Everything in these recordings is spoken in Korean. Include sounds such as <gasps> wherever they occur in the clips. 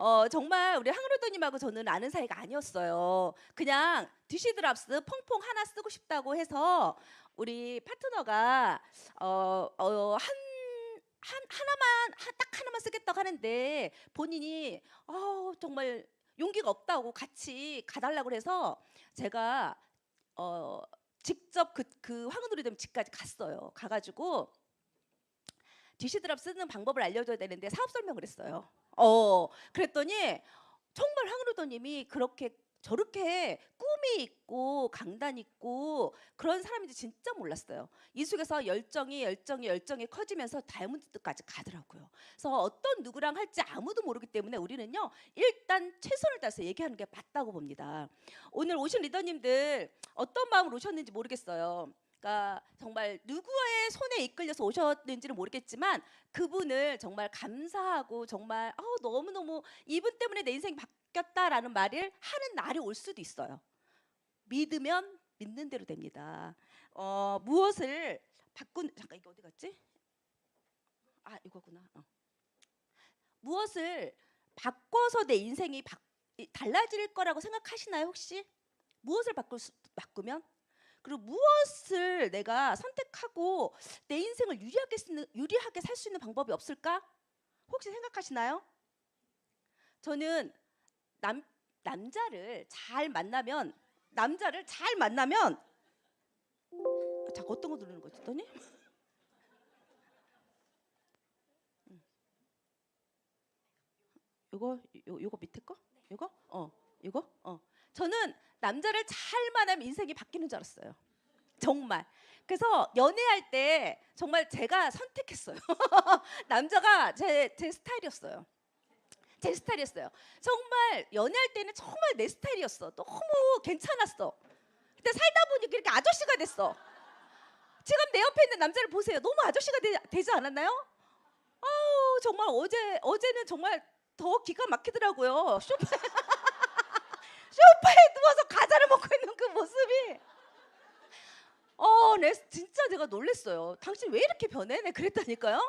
어, 정말 우리 항로도님하고 저는 아는 사이가 아니었어요. 그냥 디시드랍스 퐁퐁 하나 쓰고 싶다고 해서 우리 파트너가 어, 어, 한, 한 하나만 한- 딱 하나만 쓰겠다고 하는데 본인이 어, 정말 용기가 없다고 같이 가달라고 해서 제가 어, 직접 그, 그 황금도리점 집까지 갔어요. 가가지고 디시드랍 쓰는 방법을 알려줘야 되는데 사업 설명을 했어요. 어, 그랬더니 정말 황루도님이 그렇게 저렇게 꿈이 있고 강단 있고 그런 사람인지 진짜 몰랐어요. 이 속에서 열정이 열정이 열정이 커지면서 다이아몬드까지 가더라고요. 그래서 어떤 누구랑 할지 아무도 모르기 때문에 우리는요 일단 최선을 다해서 얘기하는 게 맞다고 봅니다. 오늘 오신 리더님들 어떤 마음으로 오셨는지 모르겠어요. 그러니까 정말 누구의 손에 이끌려서 오셨는지는 모르겠지만 그분을 정말 감사하고 정말 어, 너무너무 이분 때문에 내 인생이 바뀌었다라는 말을 하는 날이 올 수도 있어요. 믿으면 믿는 대로 됩니다. 어, 무엇을 바꾼 잠깐 이거 어디 갔지? 아 이거구나. 어. 무엇을 바꿔서 내 인생이 바, 이- 달라질 거라고 생각하시나요 혹시? 무엇을 바꿀 수, 바꾸면? 그리고 무엇을 내가 선택하고 내 인생을 유리하게 쓰는 유리하게 살 수 있는 방법이 없을까? 혹시 생각하시나요? 저는 남 남자를 잘 만나면 남자를 잘 만나면 아, 자꾸 어떤 거 누르는 거지, 더니? 음. 요거 요, 요거 밑에 거? 요거? 어. 요거? 어. 저는 남자를 잘 만나면 인생이 바뀌는 줄 알았어요. 정말. 그래서 연애할 때 정말 제가 선택했어요. <laughs> 남자가 제, 제 스타일이었어요. 제 스타일이었어요. 정말 연애할 때는 정말 내 스타일이었어. 너무 괜찮았어. 근데 살다 보니까 이렇게 아저씨가 됐어. 지금 내 옆에 있는 남자를 보세요. 너무 아저씨가 되, 지 않았나요? 아우 정말 어제 어제는 정말 더 기가 막히더라고요. 쇼파 <laughs> 에 쇼파에 누워서 과자를 먹고 있는 그 모습이 어, 네, 진짜 내가 놀랬어요. 당신 왜 이렇게 변해? 네, 그랬다니까요.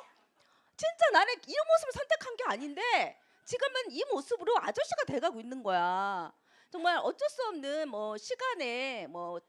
진짜 나는 이 모습을 선택한 게 아닌데 지금은 이 모습으로 아저씨가 돼가고 있는 거야. 정말 어쩔 수 없는 뭐 시간의 뭐,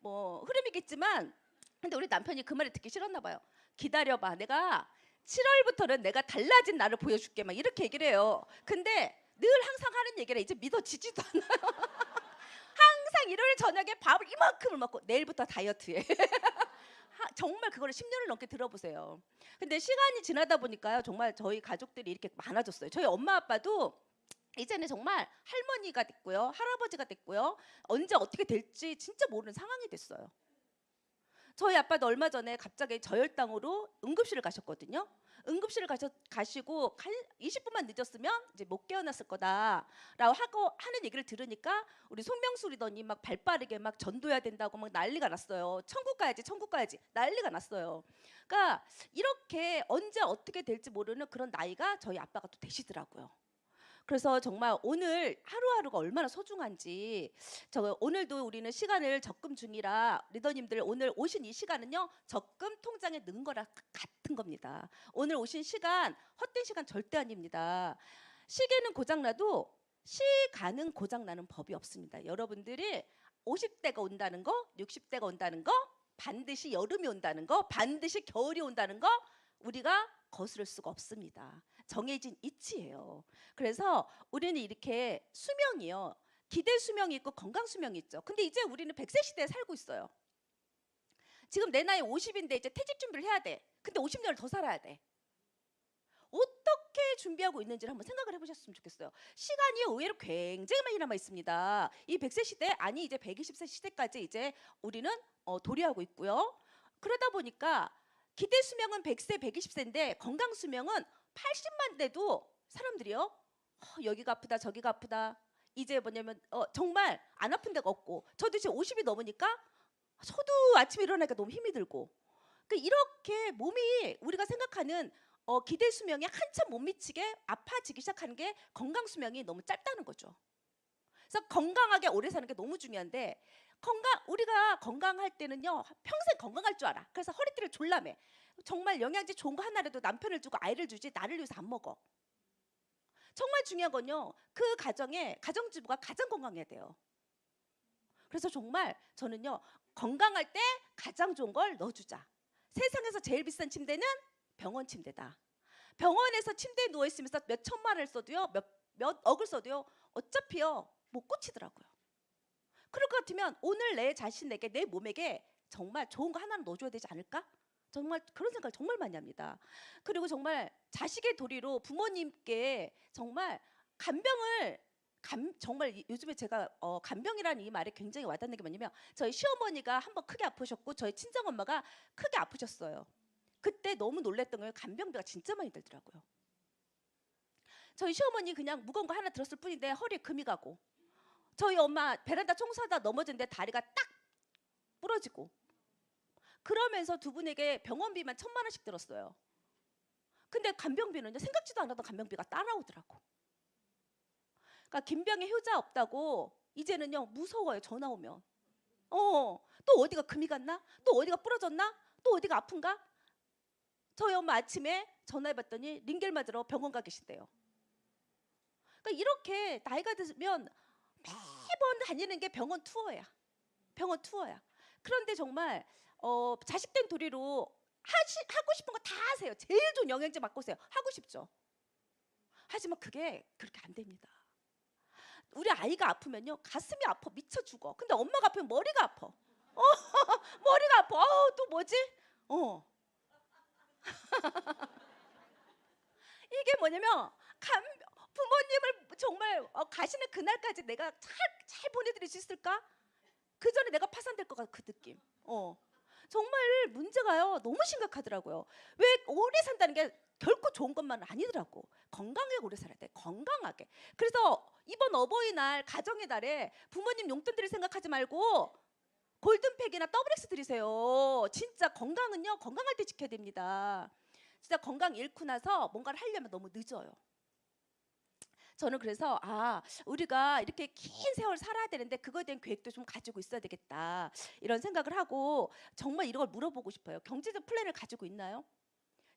뭐 흐름이겠지만 근데 우리 남편이 그 말을 듣기 싫었나 봐요. 기다려봐. 내가 7월부터는 내가 달라진 나를 보여줄게. 막 이렇게 얘기를 해요. 근데 늘 항상 하는 얘기라 이제 믿어지지도 않아요. <laughs> 항상 일요일 저녁에 밥을 이만큼을 먹고 내일부터 다이어트해. <laughs> 하- 정말 그거를 10년을 넘게 들어보세요. 근데 시간이 지나다 보니까요. 정말 저희 가족들이 이렇게 많아졌어요. 저희 엄마 아빠도 이제는 정말 할머니가 됐고요. 할아버지가 됐고요. 언제 어떻게 될지 진짜 모르는 상황이 됐어요. 저희 아빠도 얼마 전에 갑자기 저혈당으로 응급실을 가셨거든요. 응급실을 가셔, 가시고 갈- 20분만 늦었으면 이제 못 깨어났을 거다라고 하고 하는 얘기를 들으니까 우리 손명수 리더니 막 발빠르게 막 전도해야 된다고 막 난리가 났어요. 천국 가야지, 천국 가야지 난리가 났어요. 그러니까 이렇게 언제 어떻게 될지 모르는 그런 나이가 저희 아빠가 또 되시더라고요. 그래서 정말 오늘 하루하루가 얼마나 소중한지 저 오늘도 우리는 시간을 적금 중이라 리더님들 오늘 오신 이 시간은요 적금 통장에 넣은 거랑 같은 겁니다. 오늘 오신 시간 헛된 시간 절대 아닙니다. 시계는 고장나도 시간은 고장나는 법이 없습니다. 여러분들이 50대가 온다는 거, 60대가 온다는 거, 반드시 여름이 온다는 거, 반드시 겨울이 온다는 거 우리가 거스를 수가 없습니다. 정해진 이치예요. 그래서 우리는 이렇게 수명이요. 기대 수명이 있고 건강 수명이 있죠. 근데 이제 우리는 100세 시대에 살고 있어요. 지금 내 나이 50인데 이제 퇴직 준비를 해야 돼. 근데 50년을 더 살아야 돼. 어떻게 준비하고 있는지를 한번 생각을 해보셨으면 좋겠어요. 시간이 의외로 굉장히 많이 남아 있습니다. 이 100세 시대 아니 이제 120세 시대까지 이제 우리는 어, 도래하고 있고요. 그러다 보니까 기대 수명은 100세, 120세인데 건강 수명은 80만 돼도 사람들이요. 어, 여기가 아프다, 저기가 아프다. 이제 뭐냐면 어, 정말 안 아픈 데가 없고 저도 이제 50이 넘으니까 저도 아침에 일어나니까 너무 힘이 들고 그 이렇게 몸이 우리가 생각하는 어, 기대 수명에 한참 못 미치게 아파지기 시작하는 게 건강 수명이 너무 짧다는 거죠. 그래서 건강하게 오래 사는 게 너무 중요한데 건강 우리가 건강할 때는요 평생 건강할 줄 알아. 그래서 허리띠를 졸라매. 정말 영양제 좋은 거 하나라도 남편을 주고 아이를 주지 나를 위해서 안 먹어. 정말 중요한 건요. 그 가정에 가정주부가 가장 건강해야 돼요. 그래서 정말 저는요. 건강할 때 가장 좋은 걸 넣어주자. 세상에서 제일 비싼 침대는 병원 침대다. 병원에서 침대에 누워 있으면서 몇 천만 원을 써도요. 몇, 몇 억을 써도요. 어차피요. 못 고치더라고요. 그럴 것 같으면 오늘 내 자신에게 내 몸에게 정말 좋은 거 하나는 넣어줘야 되지 않을까? 정말 그런 생각을 정말 많이 합니다. 그리고 정말 자식의 도리로 부모님께 정말 간병을 간, 정말 이- 요즘에 제가 어, 간병이라는 이 말에 굉장히 와닿는 게 뭐냐면 저희 시어머니가 한번 크게 아프셨고 저희 친정 엄마가 크게 아프셨어요. 그때 너무 놀랬던 거예요. 간병비가 진짜 많이 들더라고요. 저희 시어머니 그냥 무거운 거 하나 들었을 뿐인데 허리에 금이 가고 저희 엄마 베란다 청소하다 넘어졌는데 다리가 딱 부러지고 그러면서 두 분에게 병원비만 천만 원씩 들었어요. 근데 간병비는요 생각지도 않았던 간병비가 따라오더라고. 그러니까 김병에 효자 없다고 이제는요 무서워요 전화 오면. 어 또 어디가 금이 갔나? 또 어디가 부러졌나? 또 어디가 아픈가? 저희 엄마 아침에 전화해봤더니 링겔 맞으러 병원 가 계신대요. 그러니까 이렇게 나이가 드면 매번 다니는 게 병원 투어야. 병원 투어야. 그런데 정말 어, 자식된 도리로 하시, 하고 싶은 거 다 하세요. 제일 좋은 영양제 맡고 오세요. 하고 싶죠. 하지만 그게 그렇게 안 됩니다. 우리 아이가 아프면요 가슴이 아파 미쳐 죽어. 근데 엄마가 아프면 머리가 아파. 어, <laughs> 머리가 아파. 어, 또 뭐지? 어. <laughs> 이게 뭐냐면 감, 부모님을 정말 어, 가시는 그날까지 내가 잘, 잘 보내드릴 수 있을까? 그 전에 내가 파산될 것 같은 그 느낌. 어. 정말 문제가요 너무 심각하더라고요. 왜 오래 산다는 게 결코 좋은 것만은 아니더라고. 건강하게 오래 살아야 돼. 건강하게. 그래서 이번 어버이날 가정의 달에 부모님 용돈들을 생각하지 말고 골든팩이나 더블엑스 드리세요. 진짜 건강은요 건강할 때 지켜야 됩니다. 진짜 건강 잃고 나서 뭔가를 하려면 너무 늦어요. 저는 그래서 아 우리가 이렇게 긴 세월 살아야 되는데 그거에 대한 계획도 좀 가지고 있어야 되겠다 이런 생각을 하고 정말 이런 걸 물어보고 싶어요. 경제적 플랜을 가지고 있나요?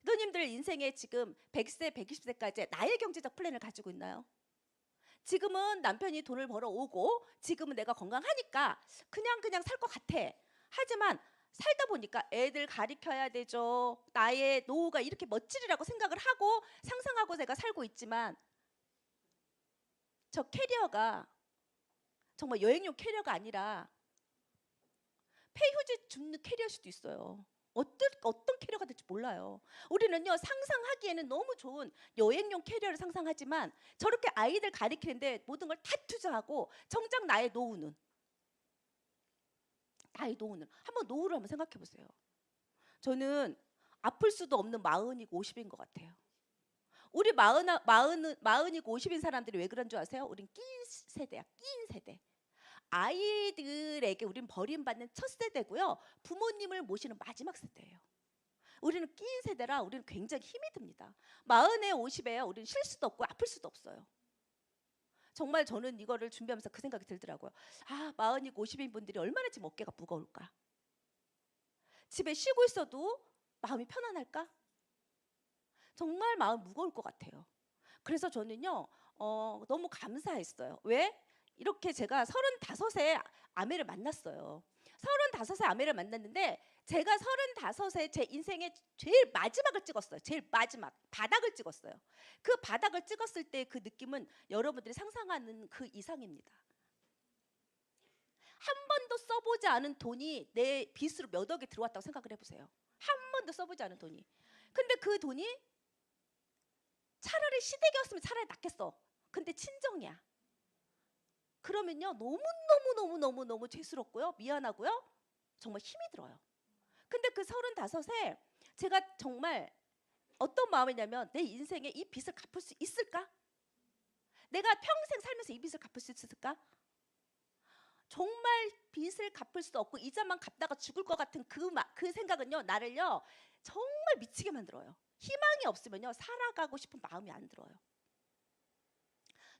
너님들 인생에 지금 100세, 120세까지 나의 경제적 플랜을 가지고 있나요? 지금은 남편이 돈을 벌어 오고 지금은 내가 건강하니까 그냥 그냥 살 것 같아. 하지만 살다 보니까 애들 가리켜야 되죠. 나의 노후가 이렇게 멋지리라고 생각을 하고 상상하고 내가 살고 있지만 저 캐리어가 정말 여행용 캐리어가 아니라 폐휴지 줍는 캐리어일 수도 있어요. 어떤 어떤 캐리어가 될지 몰라요. 우리는요 상상하기에는 너무 좋은 여행용 캐리어를 상상하지만 저렇게 아이들 가리키는데 모든 걸 다 투자하고 정작 나의 노후는 나의 노후는 한번 노후를 한번 생각해 보세요. 저는 아플 수도 없는 마흔이고 오십인 것 같아요. 우리 마흔 마흔 마흔이고 오십인 사람들이 왜 그런 줄 아세요? 우린 낀 세대야, 낀 세대. 아이들에게 우린 버림받는 첫 세대고요. 부모님을 모시는 마지막 세대예요. 우리는 낀 세대라 우리는 굉장히 힘이 듭니다. 마흔에 오십에요. 우리는 쉴 수도 없고 아플 수도 없어요. 정말 저는 이거를 준비하면서 그 생각이 들더라고요. 아, 마흔이고 오십인 분들이 얼마나 지금 어깨가 무거울까? 집에 쉬고 있어도 마음이 편안할까? 정말 마음 무거울 것 같아요. 그래서 저는요, 어, 너무 감사했어요. 왜? 이렇게 제가 서른다섯에 아내를 만났어요. 서른다섯에 아내를 만났는데 제가 서른다섯에 제 인생의 제일 마지막을 찍었어요. 제일 마지막 바닥을 찍었어요. 그 바닥을 찍었을 때 그 느낌은 여러분들이 상상하는 그 이상입니다. 한 번도 써보지 않은 돈이 내 빚으로 몇 억이 들어왔다고 생각을 해보세요. 한 번도 써보지 않은 돈이. 근데 그 돈이 차라리 시댁이었으면 차라리 낫겠어. 근데 친정이야. 그러면요 너무 너무 너무 너무 너무 죄스럽고요 미안하고요 정말 힘이 들어요. 근데 그 서른다섯에 제가 정말 어떤 마음이냐면 내 인생에 이 빚을 갚을 수 있을까? 내가 평생 살면서 이 빚을 갚을 수 있을까? 정말 빚을 갚을 수 없고 이자만 갚다가 죽을 것 같은 그, 마, 그 생각은요 나를요 정말 미치게 만들어요. 희망이 없으면요 살아가고 싶은 마음이 안 들어요.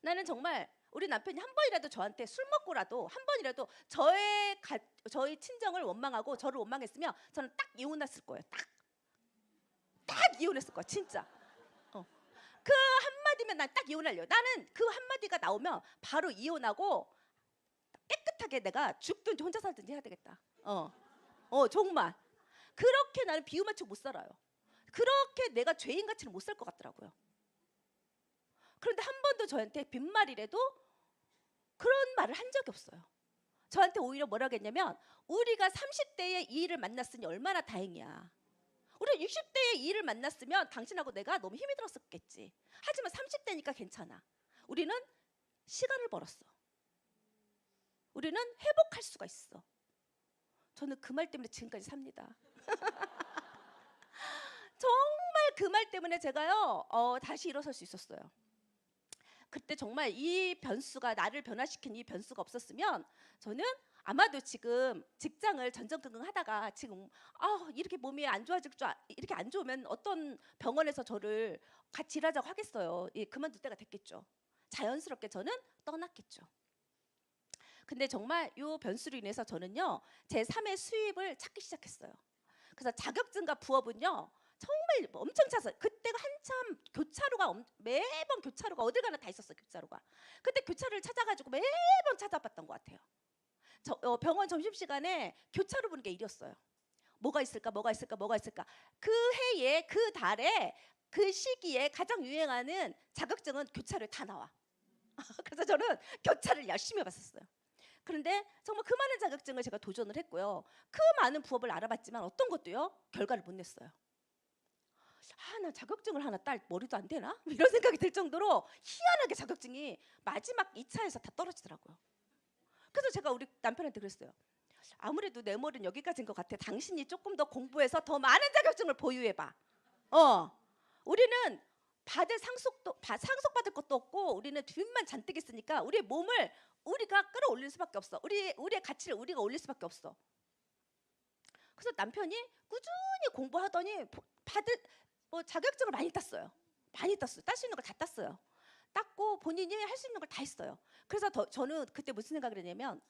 나는 정말 우리 남편이 한 번이라도 저한테 술 먹고라도 한 번이라도 저의 가, 저희 친정을 원망하고 저를 원망했으면 저는 딱 이혼했을 거예요. 딱. 딱 이혼했을 거야, 진짜. 어. 그 한마디 한마디면 난 딱 이혼할려. 나는 그 한마디가 나오면 바로 이혼하고 깨끗하게 내가 죽든지 혼자 살든지 해야 되겠다. 어, 어 정말 그렇게 나는 비유 맞추고 못 살아요. 그렇게 내가 죄인 같이는 못 살 것 같더라고요. 그런데 한 번도 저한테 빈말이라도 그런 말을 한 적이 없어요. 저한테 오히려 뭐라고 했냐면 우리가 30대에 이 일을 만났으니 얼마나 다행이야. 우리 60대에 이 일을 만났으면 당신하고 내가 너무 힘이 들었었겠지. 하지만 30대니까 괜찮아. 우리는 시간을 벌었어. 우리는 회복할 수가 있어. 저는 그 말 때문에 지금까지 삽니다. 정말 그 말 때문에 제가요 어, 다시 일어설 수 있었어요. 그때 정말 이 변수가 나를 변화시킨 이 변수가 없었으면 저는 아마도 지금 직장을 전전긍긍 하다가 지금 아 이렇게 몸이 안 좋아질 줄 아- 이렇게 안 좋으면 어떤 병원에서 저를 같이 일하자고 하겠어요. 예, 그만둘 때가 됐겠죠. 자연스럽게 저는 떠났겠죠. 근데 정말 요 변수로 인해서 저는요 제 3의 수입을 찾기 시작했어요. 그래서 자격증과 부업은요 정말 엄청 찾아. 그때가 한참 교차로가 엄- 매번 교차로가 어딜 가나 다 있었어요 교차로가. 그때 교차로를 찾아가지고 매번 찾아봤던 것 같아요. 저, 어, 병원 점심 시간에 교차로 보는 게 일이었어요. 뭐가 있을까, 뭐가 있을까, 뭐가 있을까. 그 해에, 그 달에, 그 시기에 가장 유행하는 자격증은 교차로에 다 나와. <laughs> 그래서 저는 교차를 열심히 해봤었어요. 그런데 정말 그 많은 자격증을 제가 도전을 했고요. 그 많은 부업을 알아봤지만 어떤 것도요 결과를 못 냈어요. 아, 나 자격증을 하나 딸 머리도 안 되나? <laughs> 이런 생각이 들 정도로 희한하게 자격증이 마지막 2차에서 다 떨어지더라고요. 그래서 제가 우리 남편한테 그랬어요. 아무래도 내 머리는 여기까지인 것 같아. 당신이 조금 더 공부해서 더 많은 자격증을 보유해봐. 어, 우리는 받을 상속도 바- 상속받을 것도 없고 우리는 뒷만 잔뜩 있으니까 우리의 몸을 우리가 끌어올릴 수밖에 없어. 우리 우리의 가치를 우리가 올릴 수밖에 없어. 그래서 남편이 꾸준히 공부하더니 보- 받을 뭐 자격증을 많이 땄어요. 많이 땄어요. 딸 수 있는 걸 다 땄어요. 땄고 본인이 할 수 있는 걸 다 했어요. 그래서 더, 저는 그때 무슨 생각을 했냐면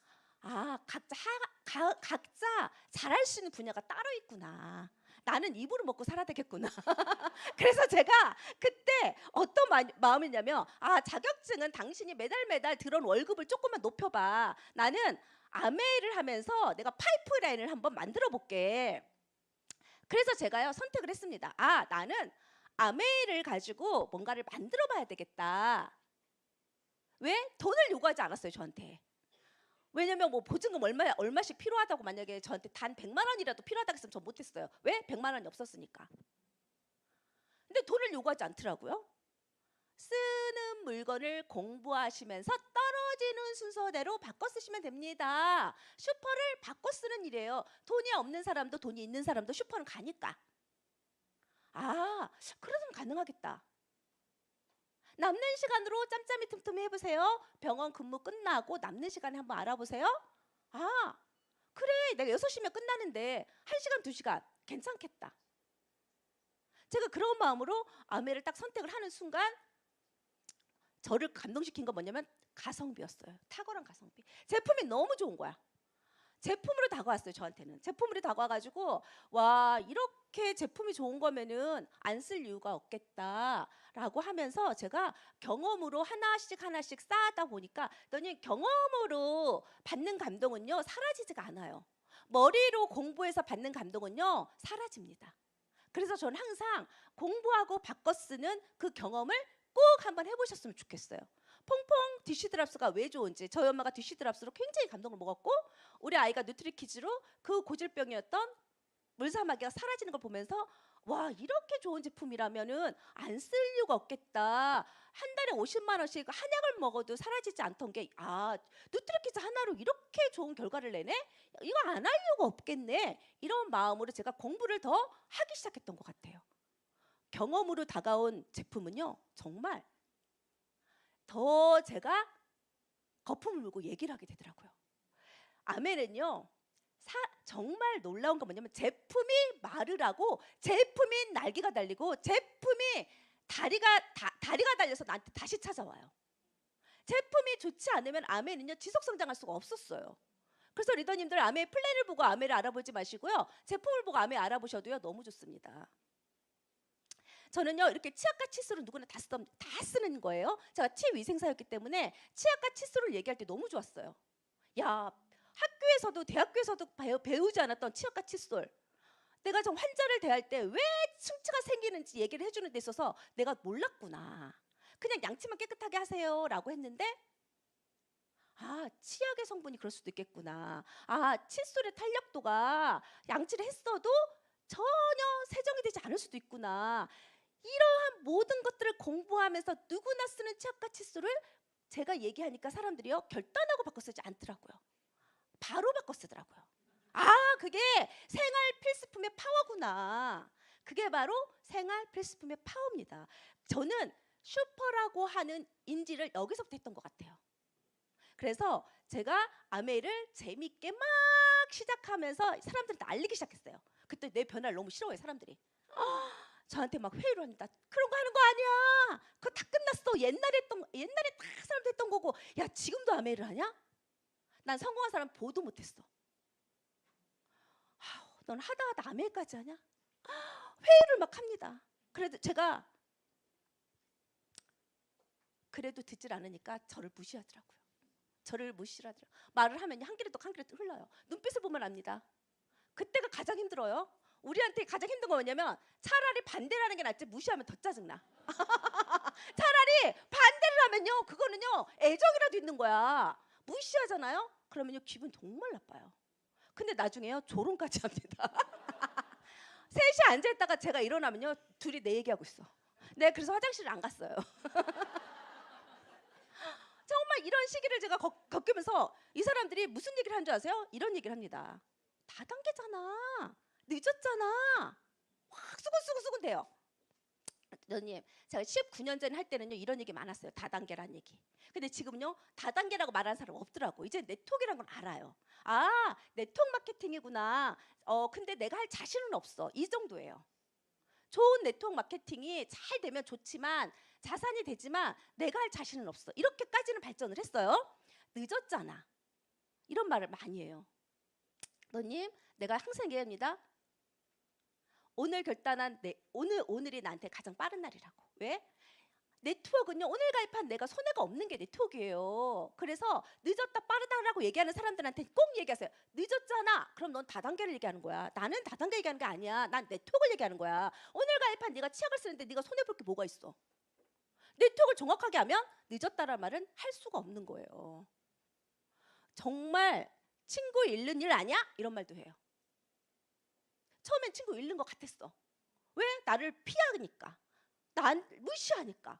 아 각자 하, 가, 각자 잘할 수 있는 분야가 따로 있구나. 나는 입으로 먹고 살아야 되겠구나. <laughs> 그래서 제가 그때 어떤 마, 마음이냐면 아 자격증은 당신이 매달 매달 들어온 월급을 조금만 높여봐. 나는 아메이를 하면서 내가 파이프라인을 한번 만들어 볼게. 그래서 제가요 선택을 했습니다. 아 나는 아메이를 가지고 뭔가를 만들어 봐야 되겠다. 왜? 돈을 요구하지 않았어요 저한테. 왜냐면 뭐 보증금 얼마 얼마씩 필요하다고 만약에 저한테 단 100만 원이라도 필요하다고 했으면 저 못했어요. 왜? 100만 원이 없었으니까. 근데 돈을 요구하지 않더라고요. 쓰는 물건을 공부하시면서 떨어지는 순서대로 바꿔 쓰시면 됩니다. 슈퍼를 바꿔 쓰는 일이에요. 돈이 없는 사람도 돈이 있는 사람도 슈퍼는 가니까. 아, 그러면 가능하겠다. 남는 시간으로 짬짬이 틈틈이 해보세요. 병원 근무 끝나고 남는 시간에 한번 알아보세요. 아, 그래. 내가 6시면 끝나는데 1시간, 2시간 괜찮겠다. 제가 그런 마음으로 아메를 딱 선택을 하는 순간 저를 감동시킨 건 뭐냐면 가성비였어요. 탁월한 가성비. 제품이 너무 좋은 거야. 제품으로 다가왔어요 저한테는 제품으로 다가와가지고 와 이렇게 제품이 좋은 거면은 안 쓸 이유가 없겠다라고 하면서 제가 경험으로 하나씩 하나씩 쌓아다 보니까 너니 경험으로 받는 감동은요 사라지지가 않아요. 머리로 공부해서 받는 감동은요 사라집니다. 그래서 저는 항상 공부하고 바꿔 쓰는 그 경험을 꼭 한번 해보셨으면 좋겠어요. 퐁퐁 디시드랍스가 왜 좋은지 저희 엄마가 디시드랍스로 굉장히 감동을 먹었고 우리 아이가 뉴트리키즈로 그 고질병이었던 물사마귀가 사라지는 걸 보면서 와 이렇게 좋은 제품이라면은 안 쓸 이유가 없겠다 한 달에 50만 원씩 한약을 먹어도 사라지지 않던 게아 뉴트리키즈 하나로 이렇게 좋은 결과를 내네 이거 안 할 이유가 없겠네 이런 마음으로 제가 공부를 더 하기 시작했던 것 같아요 경험으로 다가온 제품은요 정말 더 제가 거품을 물고 얘기를 하게 되더라고요. 아메는요. 사, 정말 놀라운 건 뭐냐면 제품이 말을 하고 제품이 날개가 달리고 제품이 다리가 다, 다리가 달려서 나한테 다시 찾아와요. 제품이 좋지 않으면 아메는요 지속 성장할 수가 없었어요. 그래서 리더님들 아메 플랜을 보고 아메를 알아보지 마시고요 제품을 보고 아메 알아보셔도요 너무 좋습니다. 저는요 이렇게 치약과 칫솔은 누구나 다, 쓰, 다 쓰는 거예요. 제가 치위생사였기 때문에 치약과 칫솔을 얘기할 때 너무 좋았어요. 야 학교에서도 대학교에서도 배우, 배우지 않았던 치약과 칫솔. 내가 좀 환자를 대할 때 왜 충치가 생기는지 얘기를 해주는 데 있어서 내가 몰랐구나. 그냥 양치만 깨끗하게 하세요 라고 했는데 아 치약의 성분이 그럴 수도 있겠구나. 아 칫솔의 탄력도가 양치를 했어도 전혀 세정이 되지 않을 수도 있구나. 이러한 모든 것들을 공부하면서 누구나 쓰는 치약과 칫솔을 제가 얘기하니까 사람들이요 결단하고 바꿔 쓰지 않더라고요. 바로 바꿔 쓰더라고요. 아 그게 생활 필수품의 파워구나. 그게 바로 생활 필수품의 파워입니다. 저는 슈퍼라고 하는 인지를 여기서부터 했던 것 같아요. 그래서 제가 아메이를 재밌게 막 시작하면서 사람들한테 알리기 시작했어요. 그때 내 변화를 너무 싫어해 사람들이. 아, <gasps> 저한테 막 회의를 합니다. 그런 거 하는 거 아니야. 그거 다 끝났어. 옛날에 했던 거- 옛날에 다 사람들 했던 거고. 야 지금도 아메이를 하냐? 난 성공한 사람 보도 못했어. 아우, 넌 하다 하다 아메이까지 하냐? 회의를 막 합니다. 그래도 제가 그래도 듣질 않으니까 저를 무시하더라고요. 저를 무시하더라고요. 말을 하면 한 그릇도 한 그릇 흘러요. 눈빛을 보면 압니다. 그때가 가장 힘들어요. 우리한테 가장 힘든 거 뭐냐면 차라리 반대를 하는 게 낫지 무시하면 더 짜증나. <laughs> 차라리 반대를 하면요 그거는요 애정이라도 있는 거야. 무시하잖아요. 그러면요 기분 정말 나빠요. 근데 나중에요 조롱까지 합니다. <laughs> 셋이 앉아 있다가 제가 일어나면요 둘이 내 얘기하고 있어. 네 그래서 화장실을 안 갔어요. <laughs> 정말 이런 시기를 제가 겪- 겪으면서 이 사람들이 무슨 얘기를 한 줄 아세요? 이런 얘기를 합니다. 다단계잖아. 늦었잖아. 확 수근수근 수근 돼요. 너님, 제가 19년 전에 할 때는요 이런 얘기 많았어요. 다단계란 얘기. 근데 지금은요 다단계라고 말하는 사람 없더라고. 이제 네트워크란 걸 알아요. 아 네트워크 마케팅이구나. 어 근데 내가 할 자신은 없어. 이 정도예요. 좋은 네트워크 마케팅이 잘 되면 좋지만 자산이 되지만 내가 할 자신은 없어. 이렇게까지는 발전을 했어요. 늦었잖아. 이런 말을 많이 해요. 너님, 내가 항상 얘기합니다. 오늘 결단한 내 오늘 오늘이 나한테 가장 빠른 날이라고. 왜? 네트워크는요 오늘 가입한 내가 손해가 없는 게 네트워크예요. 그래서 늦었다 빠르다라고 얘기하는 사람들한테 꼭 얘기하세요. 늦었잖아. 그럼 넌 다단계를 얘기하는 거야. 나는 다단계 얘기하는 게 아니야. 난 네트워크를 얘기하는 거야. 오늘 가입한 네가 치약을 쓰는데 네가 손해 볼 게 뭐가 있어? 네트워크를 정확하게 하면 늦었다라는 말은 할 수가 없는 거예요. 정말 친구 잃는 일 아니야? 이런 말도 해요. 처음엔 친구 잃는 것 같았어. 왜? 나를 피하니까. 난 무시하니까.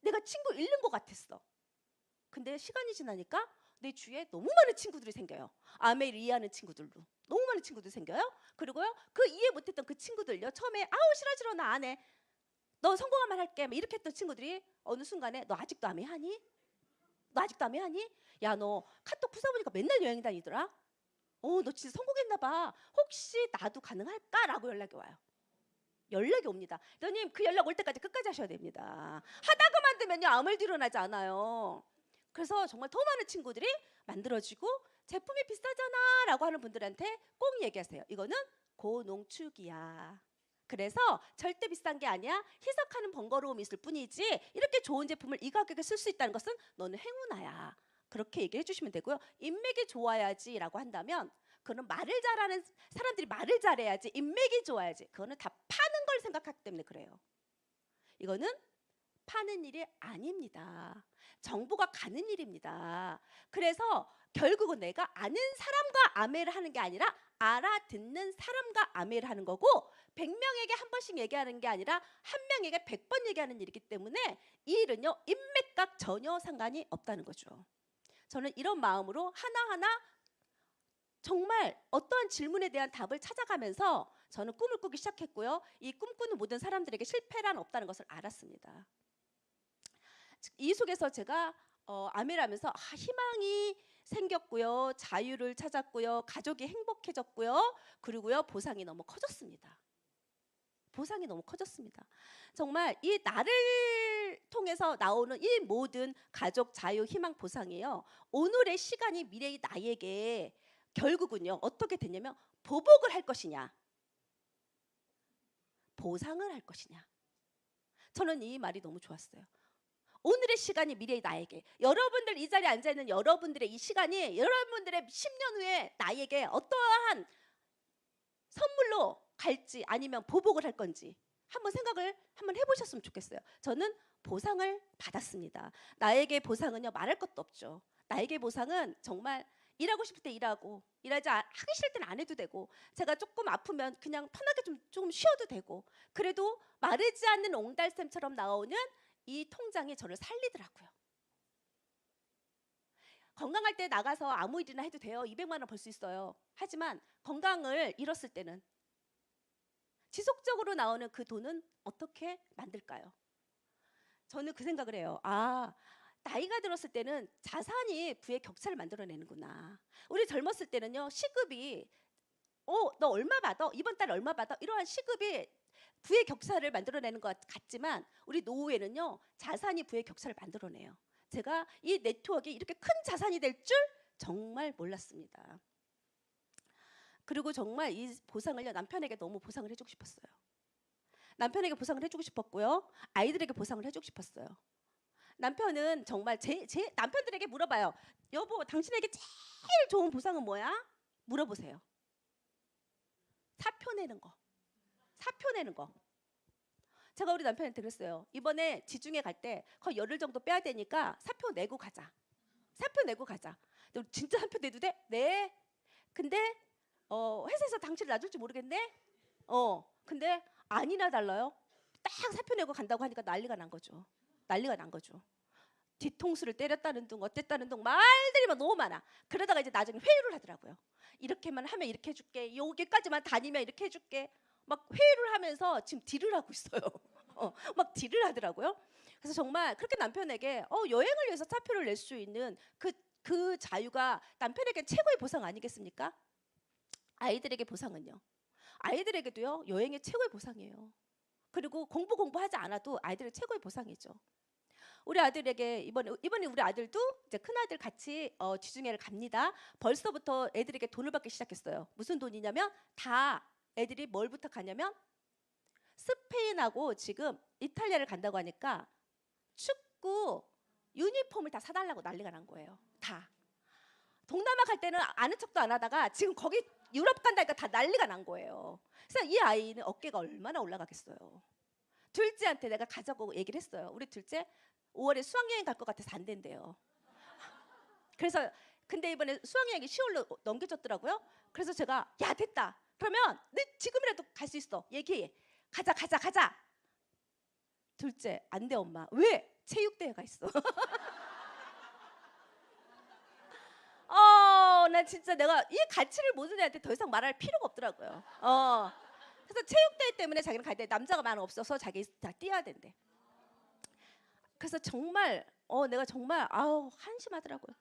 내가 친구 잃는 것 같았어. 근데 시간이 지나니까 내 주위에 너무 많은 친구들이 생겨요. 아메를 이해하는 친구들로. 너무 많은 친구들이 생겨요. 그리고요, 그 이해 못했던 그 친구들요. 처음에 아우 싫어 싫어 나 안 해. 너 성공하면 할게. 막 이렇게 했던 친구들이 어느 순간에 너 아직도 아메 하니? 너 아직도 아메 하니? 야 너 카톡 부숴보니까 맨날 여행 다니더라. 어 너 진짜 성공했나 봐. 혹시 나도 가능할까라고 연락이 와요. 연락이 옵니다. 너님 그 연락 올 때까지 끝까지 하셔야 됩니다. 하다 그만두면요 아무 일도 일어나지 않아요. 그래서 정말 더 많은 친구들이 만들어지고 제품이 비싸잖아라고 하는 분들한테 꼭 얘기하세요. 이거는 고농축이야. 그래서 절대 비싼 게 아니야. 희석하는 번거로움이 있을 뿐이지 이렇게 좋은 제품을 이 가격에 쓸 수 있다는 것은 너는 행운아야. 그렇게 얘기해 주시면 되고요. 인맥이 좋아야지라고 한다면 그거는 말을 잘하는 사람들이 말을 잘해야지 인맥이 좋아야지. 그거는 다 파는 걸 생각하기 때문에 그래요. 이거는 파는 일이 아닙니다. 정보가 가는 일입니다. 그래서 결국은 내가 아는 사람과 아메를 하는 게 아니라 알아듣는 사람과 아메를 하는 거고 100명에게 한 번씩 얘기하는 게 아니라 한 명에게 100번 얘기하는 일이기 때문에 이 일은요 인맥과 전혀 상관이 없다는 거죠. 저는 이런 마음으로 하나하나 정말 어떠한 질문에 대한 답을 찾아가면서 저는 꿈을 꾸기 시작했고요. 이 꿈꾸는 모든 사람들에게 실패란 없다는 것을 알았습니다. 이 속에서 제가 어, 아메라면서 아, 희망이 생겼고요, 자유를 찾았고요, 가족이 행복해졌고요, 그리고요 보상이 너무 커졌습니다. 보상이 너무 커졌습니다. 정말 이 나를 통해서 나오는 이 모든 가족 자유 희망 보상이에요. 오늘의 시간이 미래의 나에게 결국은요 어떻게 됐냐면 보복을 할 것이냐, 보상을 할 것이냐. 저는 이 말이 너무 좋았어요. 오늘의 시간이 미래의 나에게 여러분들 이 자리에 앉아 있는 여러분들의 이 시간이 여러분들의 10년 후에 나에게 어떠한 선물로 갈지 아니면 보복을 할 건지 한번 생각을 한번 해보셨으면 좋겠어요. 저는 보상을 받았습니다. 나에게 보상은요 말할 것도 없죠. 나에게 보상은 정말 일하고 싶을 때 일하고 일하지 아- 하기 싫을 때는 안 해도 되고 제가 조금 아프면 그냥 편하게 좀 조금 쉬어도 되고 그래도 마르지 않는 옹달샘처럼 나오는 이 통장이 저를 살리더라고요. 건강할 때 나가서 아무 일이나 해도 돼요. 200만 원 벌 수 있어요. 하지만 건강을 잃었을 때는 지속적으로 나오는 그 돈은 어떻게 만들까요? 저는 그 생각을 해요. 아, 나이가 들었을 때는 자산이 부의 격차를 만들어내는구나. 우리 젊었을 때는요, 시급이 어, 너 얼마 받아? 이번 달 얼마 받아? 이러한 시급이 부의 격차를 만들어내는 것 같지만 우리 노후에는요, 자산이 부의 격차를 만들어내요. 제가 이 네트워크가 이렇게 큰 자산이 될 줄 정말 몰랐습니다. 그리고 정말 이 보상을요 남편에게 너무 보상을 해주고 싶었어요. 남편에게 보상을 해주고 싶었고요, 아이들에게 보상을 해주고 싶었어요. 남편은 정말 제, 제 남편들에게 물어봐요. 여보, 당신에게 제일 좋은 보상은 뭐야? 물어보세요. 사표 내는 거. 사표 내는 거. 제가 우리 남편한테 그랬어요. 이번에 지중해 갈 때 거의 열흘 정도 빼야 되니까 사표 내고 가자. 사표 내고 가자. 너 진짜 사표 내도 돼? 네. 근데 어, 회사에서 당신을 놔줄지 모르겠네. 어. 근데 아니나 달라요. 딱 사표 내고 간다고 하니까 난리가 난 거죠. 난리가 난 거죠. 뒤통수를 때렸다는 둥 어땠다는 둥 말들이 막 너무 많아. 그러다가 이제 나중에 회유를 하더라고요. 이렇게만 하면 이렇게 해줄게. 여기까지만 다니면 이렇게 해줄게. 막 회유를 하면서 지금 딜을 하고 있어요. <laughs> 어, 막 딜을 하더라고요. 그래서 정말 그렇게 남편에게 어, 여행을 위해서 사표를 낼 수 있는 그, 그 자유가 남편에게 최고의 보상 아니겠습니까? 아이들에게 보상은요. 아이들에게도요 여행이 최고의 보상이에요. 그리고 공부 공부하지 않아도 아이들의 최고의 보상이죠. 우리 아들에게 이번에 이번에 우리 아들도 이제 큰 아들 같이 어, 지중해를 갑니다. 벌써부터 애들에게 돈을 받기 시작했어요. 무슨 돈이냐면 다 애들이 뭘 부탁하냐면 스페인하고 지금 이탈리아를 간다고 하니까 축구 유니폼을 다 사달라고 난리가 난 거예요. 다. 동남아 갈 때는 아는 척도 안 하다가 지금 거기 유럽 간다니까 다 난리가 난 거예요. 그래서 이 아이는 어깨가 얼마나 올라가겠어요. 둘째한테 내가 가자고 얘기를 했어요. 우리 둘째 5월에 수학여행 갈 것 같아서 안 된대요. 그래서 근데 이번에 수학여행이 10월로 넘겨졌더라고요. 그래서 제가 야 됐다. 그러면 내 지금이라도 갈 수 있어. 얘기해. 가자 가자 가자. 둘째 안 돼 엄마. 왜? 체육대회가 있어. <laughs> 어, 나 진짜 내가 이 가치를 모든 애한테 더 이상 말할 필요가 없더라고요. 어. 그래서 체육대회 때문에 자기는 갈 때 남자가 많이 없어서 자기 다 뛰어야 된대. 그래서 정말 어 내가 정말 아우 한심하더라고요.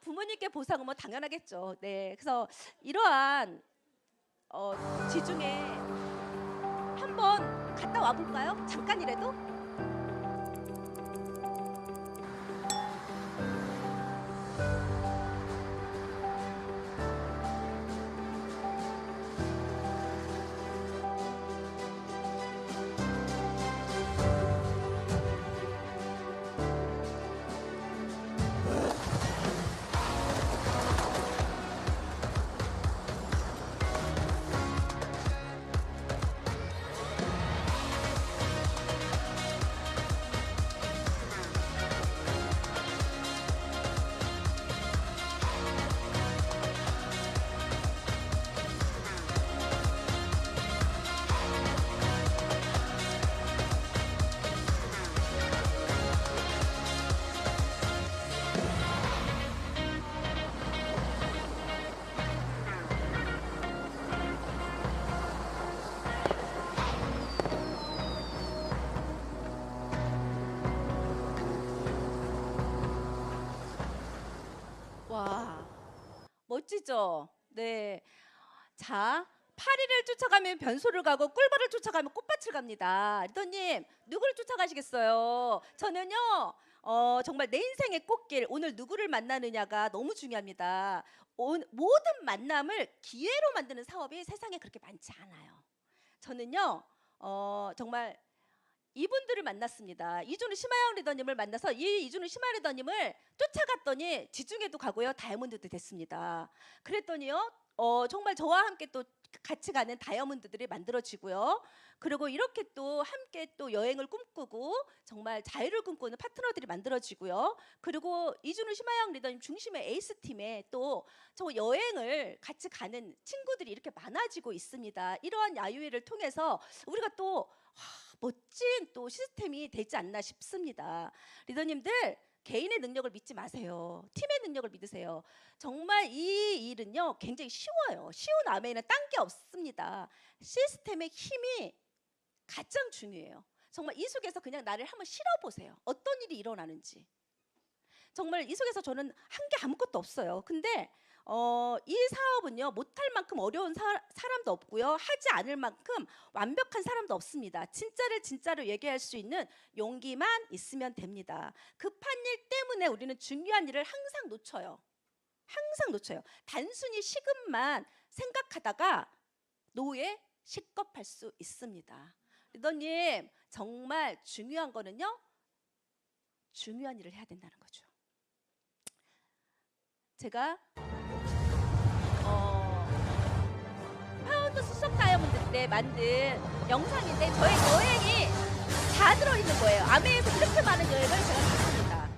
부모님께 보상은 뭐 당연하겠죠. 네, 그래서 이러한 어, 지중해 한번 갔다 와 볼까요? 잠깐이라도. 멋지죠? 네. 자, 파리를 쫓아가면 변소를 가고 꿀벌을 쫓아가면 꽃밭을 갑니다. 리더님, 누구를 쫓아가시겠어요? 저는요, 어, 정말 내 인생의 꽃길, 오늘 누구를 만나느냐가 너무 중요합니다. 온- 모든 만남을 기회로 만드는 사업이 세상에 그렇게 많지 않아요. 저는요, 어, 정말 이분들을 만났습니다. 이준우 심하영 리더님을 만나서 이 이준우 심하 리더님을 쫓아갔더니 지중해도 가고요, 다이아몬드도 됐습니다. 그랬더니요, 어, 정말 저와 함께 또 같이 가는 다이아몬드들이 만들어지고요. 그리고 이렇게 또 함께 또 여행을 꿈꾸고 정말 자유를 꿈꾸는 파트너들이 만들어지고요. 그리고 이준우 심하영 리더님 중심의 에이스 팀에 또 저 여행을 같이 가는 친구들이 이렇게 많아지고 있습니다. 이러한 야유회를 통해서 우리가 또 하, 멋진 또 시스템이 되지 않나 싶습니다. 리더님들 개인의 능력을 믿지 마세요. 팀의 능력을 믿으세요. 정말 이 일은요 굉장히 쉬워요. 쉬운 아메에는 딴 게 없습니다. 시스템의 힘이 가장 중요해요. 정말 이 속에서 그냥 나를 한번 실어보세요. 어떤 일이 일어나는지. 정말 이 속에서 저는 한 게 아무것도 없어요. 근데 어, 이 사업은요 못할 만큼 어려운 사, 사람도 없고요 하지 않을 만큼 완벽한 사람도 없습니다. 진짜를 진짜로 얘기할 수 있는 용기만 있으면 됩니다. 급한 일 때문에 우리는 중요한 일을 항상 놓쳐요. 항상 놓쳐요. 단순히 시급만 생각하다가 노예 식겁할 수 있습니다. 리더님 정말 중요한 거는요 중요한 일을 해야 된다는 거죠. 제가 때 만든 영상인데 저의 여행이 다 들어있는 거예요. 아메에서 그렇게 많은 여행을 제가 했습니다.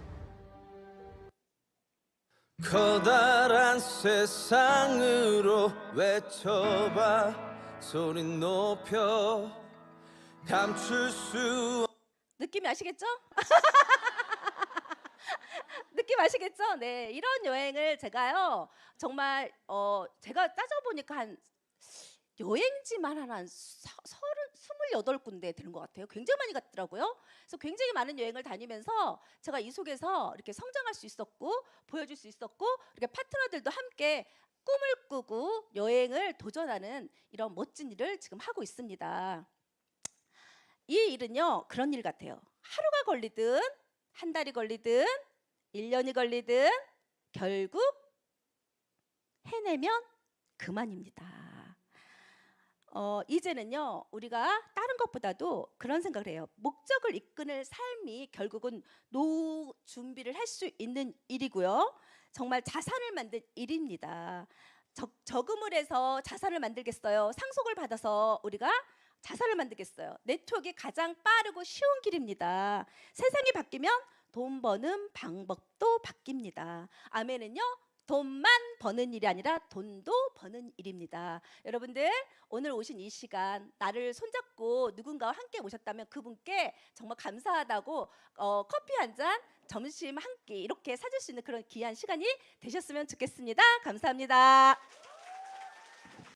커다란 세상으로 외쳐봐 소리 높여 감출 수 느낌이 아시겠죠? <laughs> 느낌 아시겠죠? 네, 이런 여행을 제가요 정말 어 제가 따져 보니까 한 여행지만 하나 서른 스물여덟 군데 되는 것 같아요. 굉장히 많이 갔더라고요. 그래서 굉장히 많은 여행을 다니면서 제가 이 속에서 이렇게 성장할 수 있었고 보여줄 수 있었고 이렇게 파트너들도 함께 꿈을 꾸고 여행을 도전하는 이런 멋진 일을 지금 하고 있습니다. 이 일은요 그런 일 같아요. 하루가 걸리든 한 달이 걸리든 1년이 걸리든 결국 해내면 그만입니다. 어, 이제는요 우리가 다른 것보다도 그런 생각을 해요. 목적을 이끄는 삶이 결국은 노후 준비를 할 수 있는 일이고요. 정말 자산을 만든 일입니다. 적, 저금을 해서 자산을 만들겠어요. 상속을 받아서 우리가 자산을 만들겠어요. 네트워크가 가장 빠르고 쉬운 길입니다. 세상이 바뀌면 돈 버는 방법도 바뀝니다. 아멘은요. 돈만 버는 일이 아니라 돈도 버는 일입니다. 여러분들 오늘 오신 이 시간 나를 손잡고 누군가와 함께 오셨다면 그분께 정말 감사하다고 어, 커피 한 잔, 점심 한 끼 이렇게 사줄 수 있는 그런 귀한 시간이 되셨으면 좋겠습니다. 감사합니다.